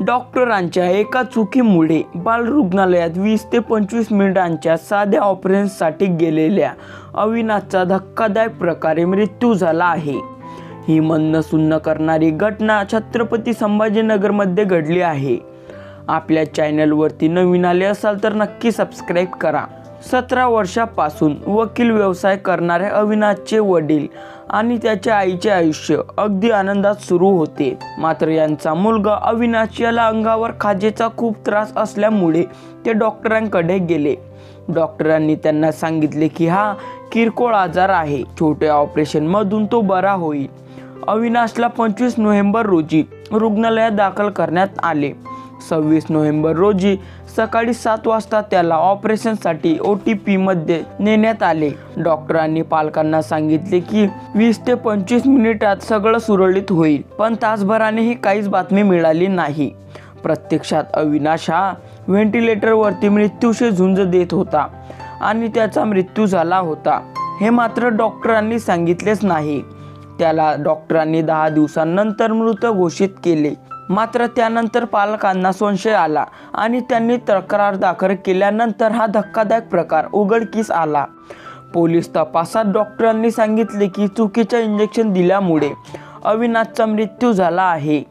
डॉक्टरांच्या एका चुकीमुळे बालरुग्णालयात वीस ते पंचवीस मिनिटांच्या साध्या ऑपरेशनसाठी गेलेल्या अविनाशचा धक्कादायक प्रकारे मृत्यू झाला आहे. ही म्हणणं सुन्न करणारी घटना छत्रपती संभाजीनगरमध्ये घडली आहे. आपल्या चॅनलवरती नवीन आले असाल तर नक्की सबस्क्राईब करा. सतरा वर्षापासून वकील व्यवसाय करणारे अविनाशचे वडील आणि त्याच्या आईचे आयुष्य अगदी आनंदात सुरू होते. मात्र यांचा मुलगा अविनाश याला अंगावर खाजेचा खूप त्रास असल्यामुळे ते डॉक्टरांकडे गेले. डॉक्टरांनी त्यांना सांगितले की हा किरकोळ आजार आहे. छोट्या ऑपरेशनमधून तो बरा होईल. अविनाशला पंचवीस नोव्हेंबर रोजी रुग्णालयात दाखल करण्यात आले. सव्वीस नोव्हेंबर रोजी सकाळी सात वाजता त्याला ऑपरेशनसाठी ओ टी पीमध्ये नेण्यात आले. डॉक्टरांनी पालकांना सांगितले की वीस ते पंचवीस मिनिटात सगळं सुरळीत होईल पण तासभरानेही काहीच बातमी मिळाली नाही. प्रत्यक्षात अविनाश हा व्हेंटिलेटरवरती मृत्यूशी झुंज देत होता आणि त्याचा मृत्यू झाला होता. हे मात्र डॉक्टरांनी सांगितलेच नाही. त्याला डॉक्टरांनी दहा दिवसांनंतर मृत घोषित केले. मात्र त्यानंतर पालकांना संशय आला आणि त्यांनी तक्रार दाखल केल्यानंतर हा धक्कादायक प्रकार उघडकीस आला. पोलीस तपासात डॉक्टरांनी सांगितले की चुकीच्या इंजेक्शन दिल्यामुळे अविनाशचा मृत्यू झाला आहे.